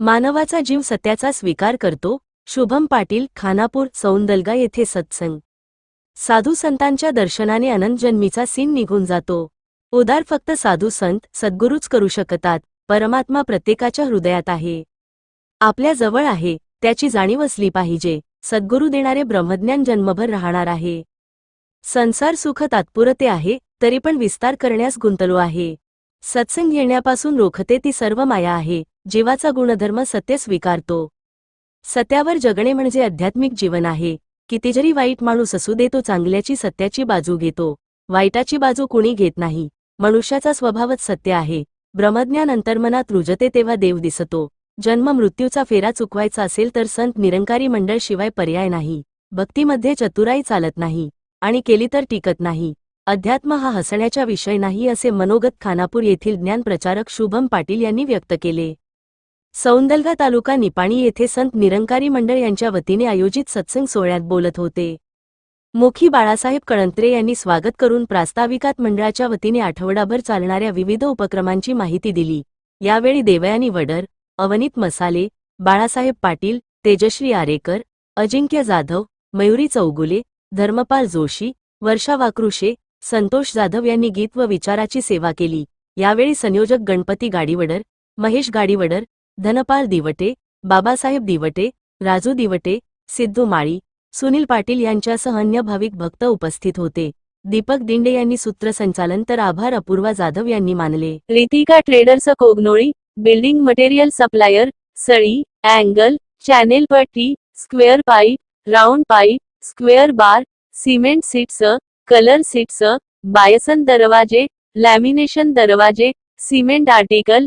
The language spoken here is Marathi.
मानवाचा जीव सत्याचा स्वीकार करतो. शुभम पाटील खानापूर सौंदलगा येथे सत्संग. साधू संतांच्या दर्शनाने अनंत जन्मीचा सीन निघून जातो. उदार फक्त साधू संत सद्गुरूच करू शकतात. परमात्मा प्रत्येकाच्या हृदयात आहे. आपल्या जवळ आहे त्याची जाणीव असली पाहिजे. सद्गुरू देणारे ब्रह्मज्ञान जन्मभर राहणार आहे. संसार सुख तात्पुरते आहे तरी पण विस्तार करण्यास गुंतलो आहे. सत्संग येण्यापासून रोखते ती सर्व माया आहे. जीवाचा गुणधर्म सत्य स्वीकारतो. सत्यावर जगणे म्हणजे आध्यात्मिक जीवन आहे. किती जरी वाईट माणूस असू दे तो चांगल्याची सत्याची बाजू घेतो. वाईटाची बाजू कुणी घेत नाही. मनुष्याचा स्वभावच सत्य आहे. ब्रह्मज्ञान अंतर्मनात रुजते तेव्हा देव दिसतो. जन्म मृत्यूचा फेरा चुकवायचा असेल तर संत निरंकारी मंडळ शिवाय पर्याय नाही. भक्तीमध्ये चतुराई चालत नाही. आणि केली तर टिकत नाही. अध्यात्म हा हसण्याचा विषय नाही असे मनोगत खानापूर येथील ज्ञानप्रचारक शुभम पाटील यांनी व्यक्त केले. सौंदलगा तालुका निपाणी येथे संत निरंकारी मंडळ यांच्या वतीने आयोजित सत्संग सोहळ्यात बोलत होते. मुखी बाळासाहेब कळंत्रे यांनी स्वागत करून प्रास्ताविकात मंडळाच्या वतीने आठवडाभर चालणाऱ्या विविध उपक्रमांची माहिती दिली. यावेळी देवयानी वडर अवनीत मसाले बाळासाहेब पाटील तेजश्री आरेकर अजिंक्य जाधव मयुरी चौगुले धर्मपाल जोशी वर्षा वाकृषे संतोष जाधव यांनी गीत व विचाराची सेवा केली. यावेळी संयोजक गणपती गाडीवडर महेश गाडीवडर धनपाल दिवटे बाबासाहेब दिवटे राजू दिवटे सिद्धू माळी सुनील पाटील यांच्यासह अन्य भाविक भक्त उपस्थित होते. दीपक दिंडे यांनी सूत्रसंचालन तर आभार अपूर्वा जाधव यांनी मानले. Ritika traders Kognoli building material supplier सळी angle channel पट्टी square pipe round pipe square bar cement sheets colour sheets Bison दरवाजे लॅमिनेशन दरवाजे सिमेंट आर्टिकल